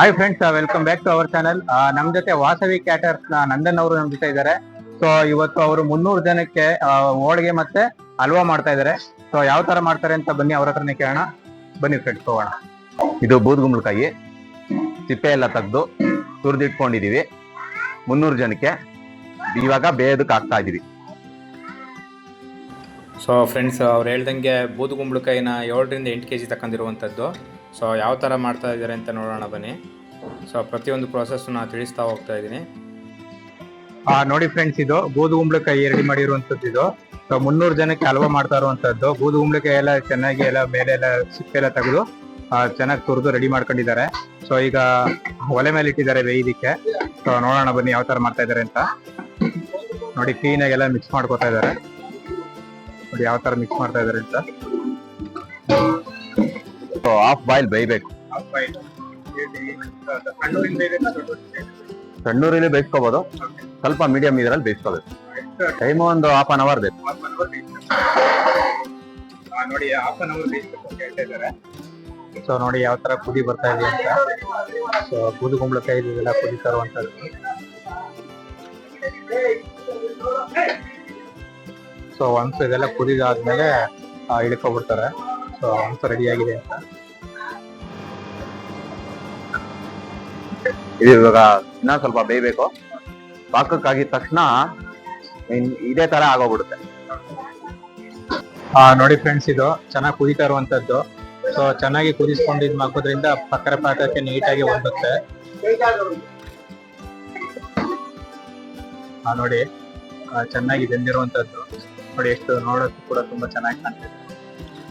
Hi friends welcome back to our channel ನಮ್ ಜೊತೆ ವಾಸವಿ ಕ್ಯಾಟರ್ಸ್ನ ನಂದನ್ ಅವರು ನಮ್ ಜೊತೆ ಇದ್ದಾರೆ. ಸೊ ಇವತ್ತು ಅವರು ಮುನ್ನೂರು ಜನಕ್ಕೆ ಹೋಳಿಗೆ ಮತ್ತೆ ಹಲ್ವಾ ಮಾಡ್ತಾ ಇದ್ದಾರೆ. ಸೊ ಯಾವ ತರ ಮಾಡ್ತಾರೆ ಅಂತ ಬನ್ನಿ, ಅವ್ರ ಹತ್ರನೇ ಕೇಳೋಣ. ಬನ್ನಿ ಫ್ರೆಂಡ್ಸ್ ಹೋಗೋಣ. ಇದು ಬೂದ್ಗುಂಬಳಕಾಯಿ ಸಿಪ್ಪೆ ಎಲ್ಲ ತೆಗೆದು ತುರಿದಿಟ್ಕೊಂಡಿದೀವಿ. ಮುನ್ನೂರು ಜನಕ್ಕೆ ಇವಾಗ ಬೇಯೋದಕ್ಕೆ ಹಾಕ್ತಾ ಇದೀವಿ. ಸೊ ಫ್ರೆಂಡ್ಸ್ ಅವ್ರು ಹೇಳ್ದಂಗೆ ಬೂದುಗುಂಬಳಕಾಯಿನ ಏಳರಿಂದ ಎಂಟು ಕೆ ಜಿ ತಗೊಂಡಿರುವಂಥದ್ದು ಸೊ ಯಾವ ಥರ ಮಾಡ್ತಾ ಇದ್ದಾರೆ ಅಂತ ನೋಡೋಣ ಬನ್ನಿ. ಸೊ ಪ್ರತಿಯೊಂದು ಪ್ರಾಸೆಸ್ನ ತಿಳಿಸ್ತಾ ಹೋಗ್ತಾ ಇದ್ದೀನಿ. ನೋಡಿ ಫ್ರೆಂಡ್ಸ್ ಇದು ಬೂದುಗುಂಬಳಕಾಯಿ ರೆಡಿ ಮಾಡಿರುವಂತದ್ದು ಇದು. ಸೊ ಮುನ್ನೂರು ಜನಕ್ಕೆ ಹಲ್ವಾ ಮಾಡ್ತಾ ಇರುವಂತದ್ದು ಬೂದುಗುಂಬಳಕಾಯಿ ಎಲ್ಲ ಚೆನ್ನಾಗಿ ಎಲ್ಲ ಮೇಲೆ ಎಲ್ಲ ಸಿಪ್ಪೆ ಎಲ್ಲ ತೆಗೆದು ಚೆನ್ನಾಗಿ ತುರಿದು ರೆಡಿ ಮಾಡ್ಕೊಂಡಿದ್ದಾರೆ. ಸೊ ಈಗ ಒಲೆ ಮೇಲೆ ಇಟ್ಟಿದ್ದಾರೆ ಬೇಯ್ದಿಕ್ಕೆ ಸೊ ನೋಡೋಣ ಬನ್ನಿ ಯಾವ ತರ ಮಾಡ್ತಾ ಇದ್ದಾರೆ ಅಂತ. ನೋಡಿ ಕ್ಲೀನ್ ಆಗಿ ಎಲ್ಲ ಮಿಕ್ಸ್ ಮಾಡ್ಕೊತಾ ಇದ್ದಾರೆ. ನೋಡಿ ಯಾವ ತರ ಮಿಕ್ಸ್ ಮಾಡ್ತಾ ಇದ್ದಾರೆ ಅಂತ. ಹಾಫ್ ಬಾಯ್ಲ್ ಬೇಯ್ಬೇಕು ಸಣ್ಣೂರಲ್ಲಿ ಬೇಯಿಸ್ಕೋಬಹುದು ಸ್ವಲ್ಪ ಮೀಡಿಯಂ ಇದರಲ್ಲಿ ಬೇಯಿಸ್ಕೋಬೇಕು ಟೈಮ್ ಒಂದು ಹಾಫ್ ಅನ್ ಅವರ್ ಬೇಕು. ನೋಡಿ ಹಾಫ್ ಅನ್ ಅವರ್ ಬೇಯಿಸ್ಬೇಕು ಅಂತ ಹೇಳ್ತಾ ಇದ್ದಾರೆ. ಸೊ ನೋಡಿ ಯಾವ ತರ ಕುದಿ ಬರ್ತಾ ಇದೆ ಅಂತ. ಸೊ ಬೂದು ಕುಂಬಳಕಾಯಿ ಇದೆಲ್ಲ ಕುದಿ ಇರುವಂತದ್ದು ಸೊ ಒನ್ಸ್ ಇದೆಲ್ಲ ಕುದಿದಾದ್ಮೇಲೆ ಆ, ಇಳ್ಕೊಬಿಡ್ತಾರೆ. ಸೊ ಒನ್ಸ್ ರೆಡಿ ಆಗಿದೆ ಅಂತ. ಇದು ಇವಾಗ ಇನ್ನ ಸ್ವಲ್ಪ ಬೇಯಬೇಕು. ಪಾಕಕ್ಕಾಗಿದ ತಕ್ಷಣ ಇದೇ ತರ ಆಗೋಗ್ಬಿಡುತ್ತೆ. ನೋಡಿ ಫ್ರೆಂಡ್ಸ್ ಇದು ಚೆನ್ನಾಗಿ ಕುದಿತಾ ಇರುವಂತದ್ದು. ಸೊ ಚೆನ್ನಾಗಿ ಕುದಿಸ್ಕೊಂಡು ಇದ್ ಹಾಕೋದ್ರಿಂದ ಸಕ್ಕರೆ ಪಾಕಕ್ಕೆ ನೀಟಾಗಿ ಹೊಂದುತ್ತೆ ನೋಡಿ ಚೆನ್ನಾಗಿ ಬೆಂದಿರುವಂತದ್ದು. ನೋಡಿ, ಎಷ್ಟು ನೋಡೋಕ್ಕೂ ಕೂಡ ತುಂಬಾ ಚೆನ್ನಾಗಿ ಕಾಣ್ತಿದೆ.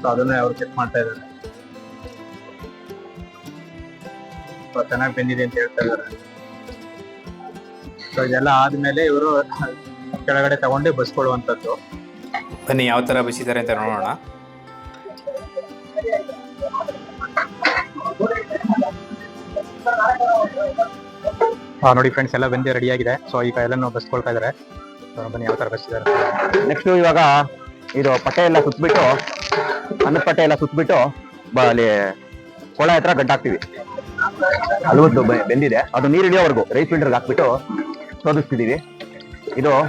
ಸೊ ಅದನ್ನೇ ಅವ್ರು ಚೆಕ್ ಮಾಡ್ತಾ ಇದ್ದಾರೆ. ಚೆನ್ನಾಗಿ ಬೆಂದಿದೆ ಅಂತ ಹೇಳ್ತಾ ಇದ್ದಾರೆ. ಸೊ ಇದೆಲ್ಲ ಆದ್ಮೇಲೆ ಇವರು ಕೆಳಗಡೆ ತಗೊಂಡೇ ಬಸ್ಕೊಳ್ಳುವಂತದ್ದು ಬನ್ನಿ ಯಾವ ತರ ಬಸಿದ್ದಾರೆ ಅಂತ ನೋಡೋಣ. ಹಾ ನೋಡಿ ಫ್ರೆಂಡ್ಸ್ ಎಲ್ಲ ಬಂದೇ ರೆಡಿ ಆಗಿದೆ. ಸೊ ಈಗ ಎಲ್ಲನೂ ಬಸ್ಕೊಳ್ತಾ ಇದಾರೆ So, ಬನ್ನಿ ಯಾವ ತರ ಬಸ್ಸಿದ್ದಾರೆ ನೆಕ್ಸ್ಟ್ ಇವಾಗ ಇದು ಪಟ್ಟೆ ಎಲ್ಲ ಸುತ್ತಬಿಟ್ಟು ಅನ್ನದ ಪಟ್ಟೆ ಎಲ್ಲ ಸುತ್ತಬಿಟ್ಟು ಬ- ಅಲ್ಲಿ ಕೊಳ ಹತ್ರ ಗಂಟಾಕ್ತಿವಿ. ಹಲವತ್ತು ಬೆ- ಬೆಂದಿದೆ. ಅದು ನೀರು ಇಳಿಯೋವರೆಗೂ. ರೈಸ್ ಫಿಲ್ಟರ್ಗೆ ಹಾಕ್ಬಿಟ್ಟು ಶೋಧಿಸ್ತಿದ್ದೀವಿ. ಇದು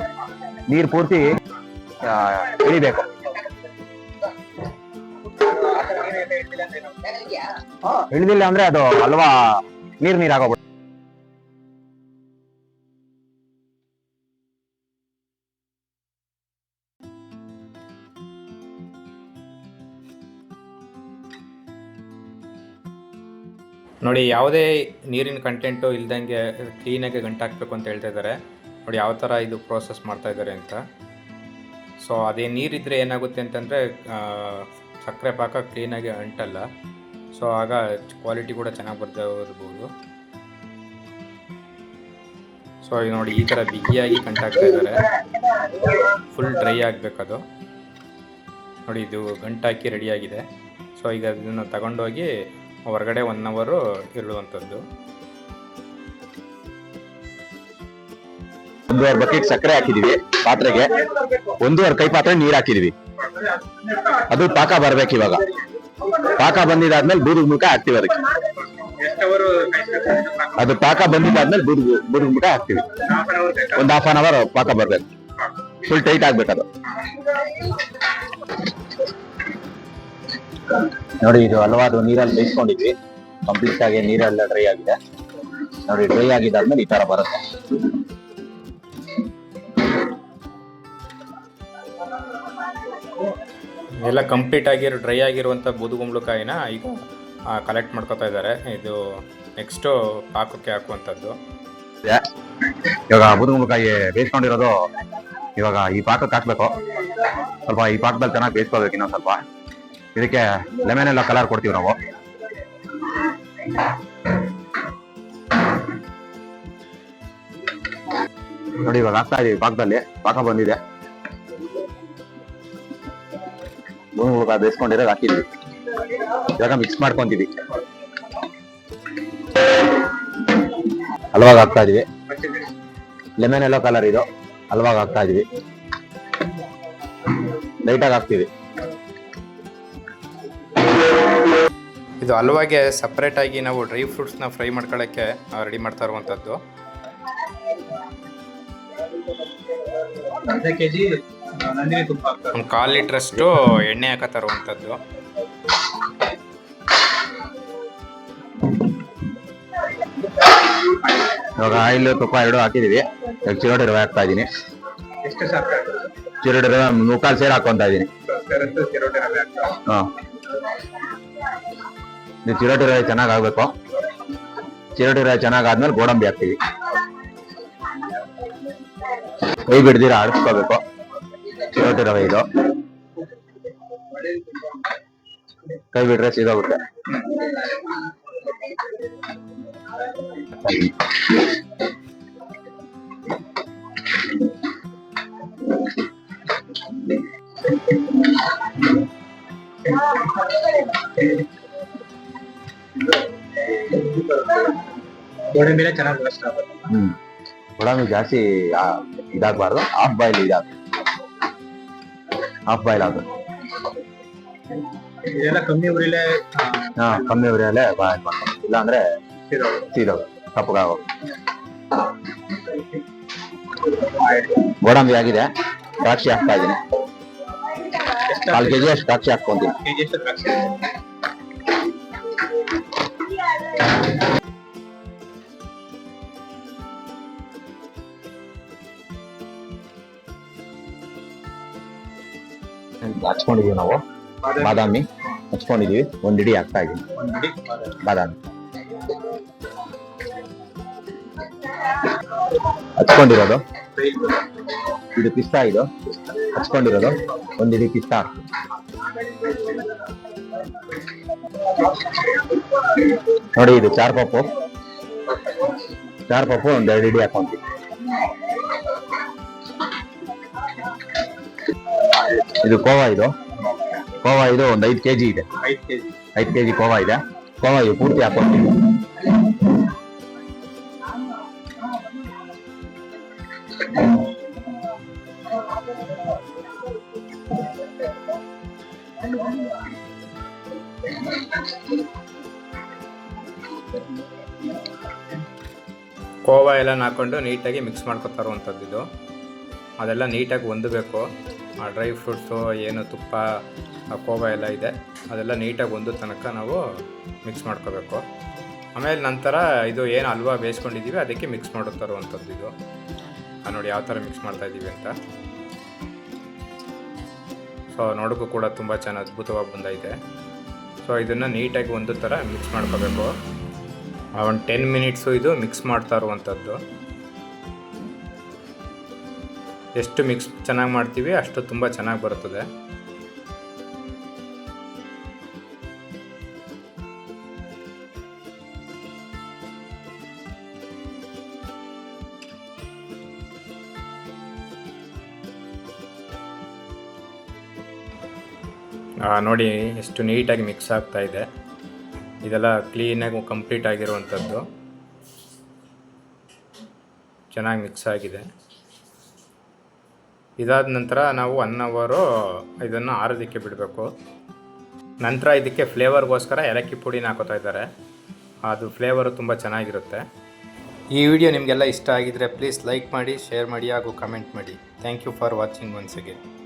ನೀರು ಪೂರ್ತಿ ಇಳಿಬೇಕು. ಇಳಿದಿಲ್ಲ ಅಂದ್ರೆ ಅದು ಹಲ್ವಾ ನೀರ್ ನೀರ್ ನೋಡಿ, ಯಾವುದೇ ನೀರಿನ ಕಂಟೆಂಟು ಇಲ್ದಂಗೆ ಕ್ಲೀನಾಗಿ ಗಂಟು ಹಾಕಬೇಕು ಅಂತ ಹೇಳ್ತಾ ಇದ್ದಾರೆ. ನೋಡಿ, ಯಾವ ಥರ ಇದು ಪ್ರೋಸೆಸ್ ಮಾಡ್ತಾ ಇದ್ದಾರೆ ಅಂತ. ಸೊ ಅದೇ ನೀರಿದ್ದರೆ ಏನಾಗುತ್ತೆ ಅಂತಂದರೆ ಸಕ್ಕರೆ ಪಾಕ ಕ್ಲೀನಾಗಿ ಅಂಟಲ್ಲ. ಸೊ ಆಗ ಕ್ವಾಲಿಟಿ ಕೂಡ ಚೆನ್ನಾಗಿ ಬರ್ತಾ ಇರ್ಬೋದು. ಸೊ ನೋಡಿ, ಈ ಥರ ಬಿಗಿಯಾಗಿ ಕಂಟಾಕ್ತಾ ಇದ್ದಾರೆ. ಫುಲ್ ಡ್ರೈ ಆಗಬೇಕದು. ನೋಡಿ, ಇದು ಗಂಟಾಕಿ ರೆಡಿಯಾಗಿದೆ ಸೊ ಈಗ ಅದನ್ನು ತಗೊಂಡೋಗಿ ಹೊರಗಡೆ ಒನ್ ಅವರು ಇರುವಂಥದ್ದು ಒಂದೂವರೆ ಬಕೆಟ್ ಸಕ್ಕರೆ ಹಾಕಿದೀವಿ, ಪಾತ್ರೆಗೆ. ಒಂದೂವರೆ ಕೈ ಪಾತ್ರೆ, ನೀರು ಹಾಕಿದೀವಿ. ಅದು ಪಾಕ ಬರ್ಬೇಕು ಇವಾಗ. ಪಾಕ ಬಂದಿದಾದ್ಮೇಲೆ ಬೂದು ಮುಖ ಹಾಕ್ತಿವಿ ಅದಕ್ಕೆ. ಅದು ಪಾಕ ಬಂದಿದಾದ್ಮೇಲೆ ಬೂದು ಬೂದು ಮುಖ ಹಾಕ್ತಿವಿ. ಒಂದ್ ಹಾಫ್ ಅನ್ ಅವರ್ ಪಾಕ ಬರ್ಬೇಕು. ಫುಲ್ ಟೈಟ್ ಆಗ್ಬೇಕು ಅದು ನೋಡಿ ಇದು ಹಲವಾರು ನೀರಲ್ಲಿ ಬೇಯಿಸ್ಕೊಂಡಿದ್ವಿ. ಕಂಪ್ಲೀಟ್ ಆಗಿ ನೀರೆಲ್ಲ ಡ್ರೈ ಆಗಿದೆ. ನೋಡಿ ಡ್ರೈ ಆಗಿದ್ದಾದ್ಮೇಲೆ ಈ ತರ ಬರುತ್ತೆ. ಎಲ್ಲ ಕಂಪ್ಲೀಟ್ ಆಗಿರೋ ಡ್ರೈ ಆಗಿರುವಂಥ ಬೂದುಗುಂಬಳಕಾಯಿನ ಈಗ ಕಲೆಕ್ಟ್ ಮಾಡ್ಕೊತಾ ಇದ್ದಾರೆ. ಇದು ನೆಕ್ಸ್ಟು ಪಾಕಕ್ಕೆ ಹಾಕುವಂಥದ್ದು. ಇವಾಗ ಬೂದುಗುಂಬಳಕಾಯಿ ಬೇಯಿಸ್ಕೊಂಡಿರೋದು ಇವಾಗ ಈ ಪಾಕಕ್ಕೆ ಹಾಕ್ಬೇಕು. ಸ್ವಲ್ಪ ಈ ಪಾಕದಲ್ಲಿ ಚೆನ್ನಾಗಿ ಬೇಯಿಸ್ಕೋಬೇಕು ಇನ್ನೊಂದು ಸ್ವಲ್ಪ. ಇದಕ್ಕೆ ಲೆಮನ್ ಎಲ್ಲ ಕಲರ್ ಕೊಡ್ತೀವಿ ನಾವು. ನೋಡಿ, ಇವಾಗ ಹಾಕ್ತಾ ಇದೀವಿ ಪಾಕದಲ್ಲಿ. ಪಾಕ ಬಂದಿದೆ. ಬೂದುಗುಂಬಳಕಾಯಿ ಬೇಯಿಸ್ಕೊಂಡಿರೋದು ಹಾಕಿದ್ವಿ. ಇವಾಗ ಮಿಕ್ಸ್ ಮಾಡ್ಕೊಂತೀವಿ. ಹಲ್ವಾಗ ಹಾಕ್ತಾ ಇದೀವಿ. ಲೆಮನ್ ಎಲ್ಲೋ ಕಲರ್ ಇದು. ಹಲ್ವಾಗ ಹಾಕ್ತಾ ಇದೀವಿ. ಲೈಟಾಗಿ ಹಾಕ್ತೀವಿ. ಇದು ಹಲ್ವಾಗೆ ಸಪ್ರೇಟಾಗಿ ನಾವು ಡ್ರೈ ಫ್ರೂಟ್ಸ್ನ ಫ್ರೈ ಮಾಡ್ಕೊಳ್ಳೋಕ್ಕೆ ರೆಡಿ ಮಾಡ್ತಾ ಇರುವಂಥದ್ದು. ಒಂದು ಕೆಜಿ ನಂದಿನಿ ತುಪ್ಪ ಹಾಕ್ತಾರೆ. ಒಂದು ಕಾಲು ಲೀಟ್ರಷ್ಟು ಎಣ್ಣೆ ಹಾಕತ್ತಾ ಇರುವಂಥದ್ದು. ಇವಾಗ ಆಯಿಲ್ ತುಪ್ಪ ಎರಡು ಹಾಕಿದೀವಿ. ಚಿರೋಟಿ ರವೆ ಹಾಕ್ತಾ ಇದ್ದೀನಿ. ಚಿರೋಟಿ ರವೆ ಮುಕ್ಕಾಲು ಸೇರಿ ಹಾಕೊಂತ ಇದ್ದೀನಿ. ಹಾ. ಇದು ಚಿರೋಟಿ ರವೆ ಚೆನ್ನಾಗ್ ಆಗ್ಬೇಕು ಚಿರೋಟಿ ರವೆ ಚೆನ್ನಾಗ್ ಆದ್ಮೇಲೆ ಗೋಡಂಬಿ ಹಾಕ್ತೀವಿ. ಕೈ ಬಿಡ್ದಿರ ಆಡಿಸ್ಕೋಬೇಕು ಚಿರೋಟಿ ರವೆ ಇದು. ಕೈ ಬಿಟ್ರೆ ಸಿಗೋಗುತ್ತೆ. ಗೋಡೆ ಮೇಲೆ ಚೆನ್ನಾಗಿ ರೋಸ್ಟ್ ಆಗುತ್ತೆ ಹ್ಮ್. ಗೋಡಂಬಿ ಜಾಸ್ತಿ ಇದಾಗಬಾರ್ದು. ಹಾಫ್ ಬಾಯ್ಲ್ ಇದಾಗ ಹಾಫ್ ಬಾಯ್ಲ್ ಆಗ್ಬೇಕು ಇದೆಲ್ಲ ಕಮ್ಮಿ ಉರಿಲೇ ಹಾ ಕಮ್ಮಿ ಉರಿಯಲ್ಲೇ ಬಾಯ್ಲ್ ಮಾಡ್ಕೊಂಡು ಇಲ್ಲ ಅಂದ್ರೆ ಸೀದೋಗ ಕಪ್ಪಗಾಗ ಗೋಡಂಬಿ ಆಗಿದೆ. ದ್ರಾಕ್ಷಿ ಹಾಕ್ತಾ ಇದ್ದೀನಿ. ಕಾಲ್ ಕೆಜಿ ಅಷ್ಟು ದ್ರಾಕ್ಷಿ ಹಾಕೊಂತೀನಿ ಹಚ್ಕೊಂಡಿದೀವಿ ನಾವು. ಬಾದಾಮಿ. ಹಚ್ಕೊಂಡಿದೀವಿ. ಒಂದ್ ಇಡಿ ಹಾಕ್ತಾ ಇದೀವಿ ಬಾದಾಮಿ. ಹಚ್ಕೊಂಡಿರೋದು? ಇದು ಪಿಸ್ತಾ ಇದು. ಹಚ್ಕೊಂಡಿರೋದು? ಒಂದ್ ಇಡಿ ಪಿಸ್ತಾ. ನೋಡಿ ಇದು ಚಾರ್ ಪಪ್ಪು ಚಾರ್ ಪಪ್ಪು ಒಂದ್ ಎರಡು ಇಡಿ ಹಾಕೊಂತೀವಿ. ಇದು ಕೋವಾ ಇದು? ಕೋವಾ ಇದು ಒಂದು ಐದು ಕೆಜಿ ಇದೆ. ಐದು ಕೆಜಿ. ಕೋವಾ ಇದೆ. ಕೋವಾ ಇದು ಪೂರ್ತಿ ಹಾಕೊಂಡು ಕೋವಾ ಎಲ್ಲ ಹಾಕೊಂಡು ನೀಟಾಗಿ ಮಿಕ್ಸ್ ಮಾಡ್ಕೊತಾ ಇರುವಂಥದ್ದು ಇದು. ಅದೆಲ್ಲ ನೀಟಾಗಿ ಹೊಂದಬೇಕು ಆ ಡ್ರೈ ಫ್ರೂಟ್ಸು, ಏನು ತುಪ್ಪ ಕೋವಾ ಎಲ್ಲ ಇದೆ. ಅದೆಲ್ಲ ನೀಟಾಗಿ ಒಂದು ತನಕ ನಾವು ಮಿಕ್ಸ್ ಮಾಡ್ಕೋಬೇಕು. ಆಮೇಲೆ ನಂತರ ಇದು ಏನು ಹಲ್ವಾ ಬೇಯಿಸ್ಕೊಂಡಿದ್ದೀವಿ, ಅದಕ್ಕೆ ಮಿಕ್ಸ್ ಮಾಡೋ ತರುವಂಥದ್ದು ಇದು. ನೋಡಿ ಯಾವ ಥರ ಮಿಕ್ಸ್ ಮಾಡ್ತಾ ಇದ್ದೀವಿ ಅಂತ. ಸೊ, ನೋಡೋಕ್ಕೂ ಕೂಡ ತುಂಬ ಚೆನ್ನಾಗಿ ಅದ್ಭುತವಾಗಿ ಬಂದೈತೆ. ಸೊ, ಇದನ್ನು ನೀಟಾಗಿ ಒಂದು ಥರ ಮಿಕ್ಸ್ ಮಾಡ್ಕೋಬೇಕು. ಒಂದು ಟೆನ್ ಮಿನಿಟ್ಸು ಇದು ಮಿಕ್ಸ್ ಮಾಡ್ತಾ ಇರುವಂಥದ್ದು. ಎಷ್ಟು ಮಿಕ್ಸ್ ಚೆನ್ನಾಗಿ ಮಾಡ್ತೀವಿ ಅಷ್ಟು ತುಂಬ ಚೆನ್ನಾಗಿ ಬರುತ್ತದೆ. ನೋಡಿ, ಎಷ್ಟು ನೀಟಾಗಿ ಮಿಕ್ಸ್ ಆಗ್ತಾ ಇದೆ. ಇದೆಲ್ಲ ಕ್ಲೀನಾಗಿ ಕಂಪ್ಲೀಟ್ ಆಗಿರುವಂಥದ್ದು. ಚೆನ್ನಾಗಿ ಮಿಕ್ಸ್ ಆಗಿದೆ. ಇದಾದ ನಂತರ ನಾವು ಒನ್ ಅವರು ಇದನ್ನು ಆರೋದಕ್ಕೆ ಬಿಡಬೇಕು. ನಂತರ ಇದಕ್ಕೆ ಫ್ಲೇವರ್ಗೋಸ್ಕರ ಏಲಕ್ಕಿ ಪುಡಿನ ಹಾಕೋತಾ ಇದ್ದಾರೆ. ಅದು ಫ್ಲೇವರು ತುಂಬ ಚೆನ್ನಾಗಿರುತ್ತೆ. ಈ ವಿಡಿಯೋ ನಿಮಗೆಲ್ಲ ಇಷ್ಟ ಆಗಿದರೆ ಪ್ಲೀಸ್ ಲೈಕ್ ಮಾಡಿ ಶೇರ್ ಮಾಡಿ ಹಾಗೂ ಕಮೆಂಟ್ ಮಾಡಿ. Thank you for watching once again